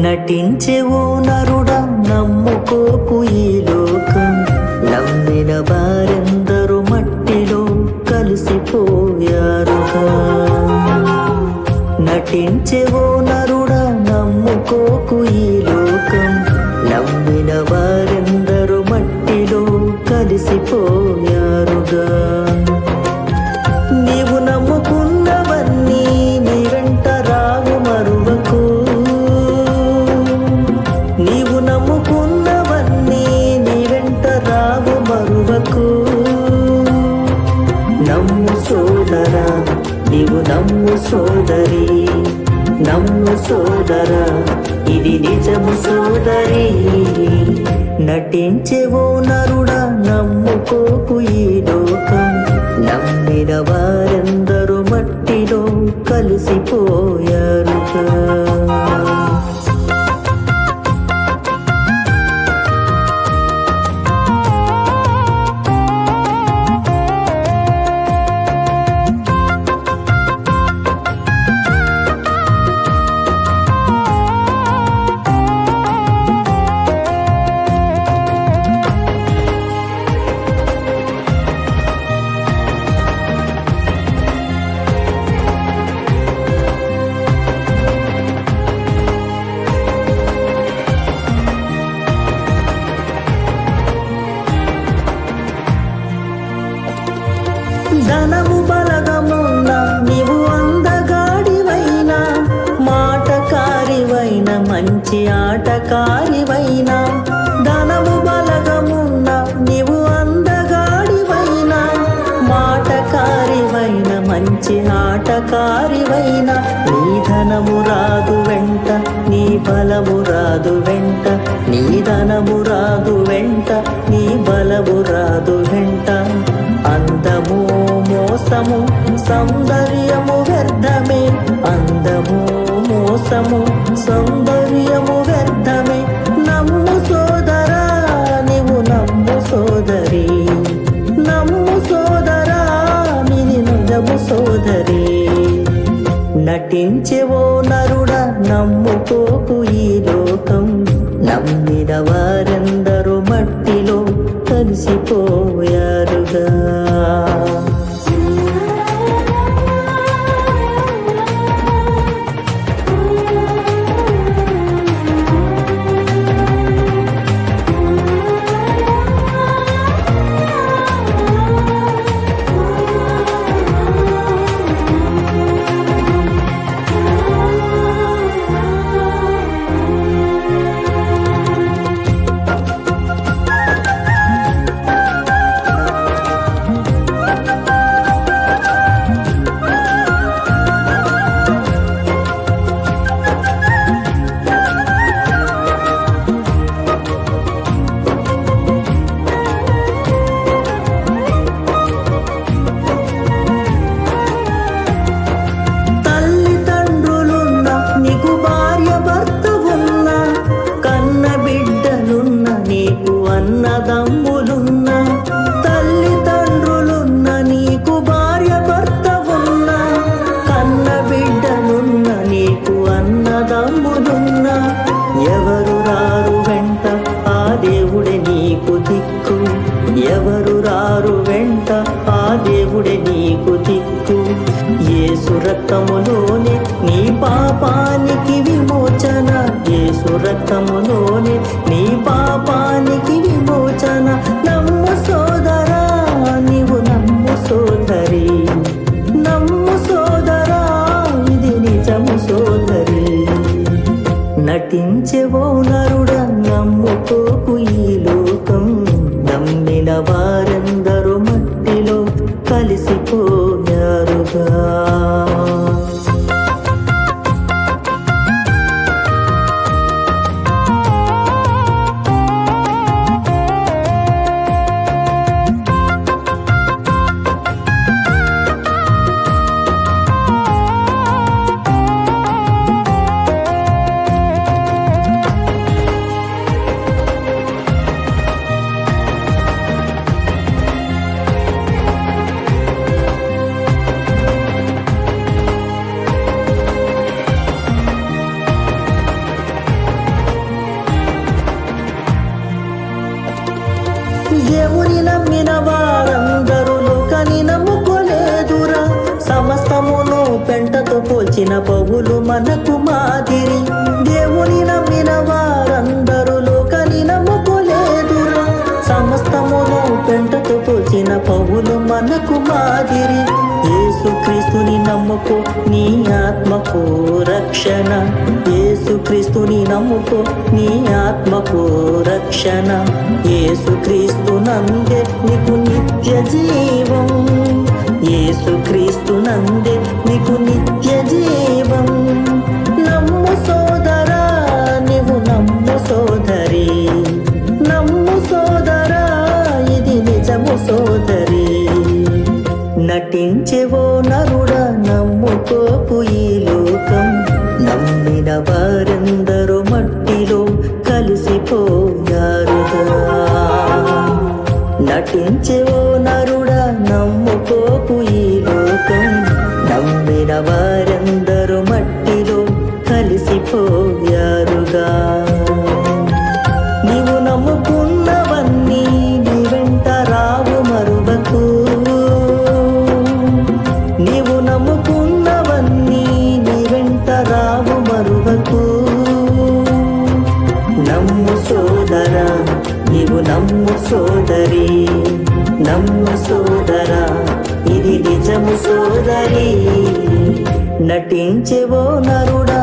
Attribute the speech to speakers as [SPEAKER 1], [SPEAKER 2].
[SPEAKER 1] నటించే ఓ నరుడా నమ్ముకోకు ఈ లోకం. నమ్మిన వారెందరూ మట్టిలో కలిసిపోయారుగా. నటించే ఓ నరుడా నమ్ముకోకు ఈ నమ్ము సోదర నీవు నమ్ము సోదరి. నమ్ము సోదర ఇది నిజము సోదరి. నటించేవో నరుడా నమ్ముకోపు ఈడ. మంచి ఆటకారివైనా ధనము బలగమున్న నీవు అందగాడివైనా మాటకారివైన మంచి ఆటకారివైన నీ ధనము రాదు వెంట నీ బలము రాదు వెంట నీ ధనము రాదు వెంట నీ బలము రాదు వెంట. అందము మోసము సౌందర్యము వ్యర్థమే అందము మోసము నటించేవో నరుడ నమ్ముకోకు ఈ లోకం. నమ్మిన వారందరూ మట్టిలో కలిసిపోయారుగా. దిక్కు. ఎవరు రారు వెంట ఆ దేవుడే నీకు దిక్కు. ఏ సురక్తములోనే నీ పాపాన్ని నమ్మిన వారందరూ లోకని నమ్ముకోలేదురా. సమస్తమును పెంటతో పోల్చిన పౌలు మనకు మాదిరి. దేవుని నమ్మిన వారందరూ లోకని నమ్ముకోలేదురా. సమస్తమును పెంటతో పోల్చిన పౌలు మనకు మాదిరి. యేసుక్రీస్తుని నమ్ముకో నీ ఆత్మకు రక్షణ. యేసుక్రీస్తుని నమ్ముకో నీ ఆత్మకు రక్షణ. యేసుక్రీస్తు నందే నీకు నిత్య జీవం. యేసుక్రీస్తు నందే నీకు నిత్య జీవం. నమ్ము సోదరా నీవు నమ్ము సోదరి. నమ్ము సోదరా ఇది నిజము సోదరి. నటించేవో నరుడా నమ్ముకోపు ఈ వారందరూ మట్టిలో కలిసిపోయారుగా నటించే ఓ నరుడా నమ్ముకోపు ఈ లోకం. నమ్మిన వారందరూ మట్టిలో కలిసిపోయారుగా. నీవు నమ్ముకున్నవన్నీ నమ్ము సోదరి నమ్ము సోదరా ఇది నిజము సోదరి. నటించేవో నరుడా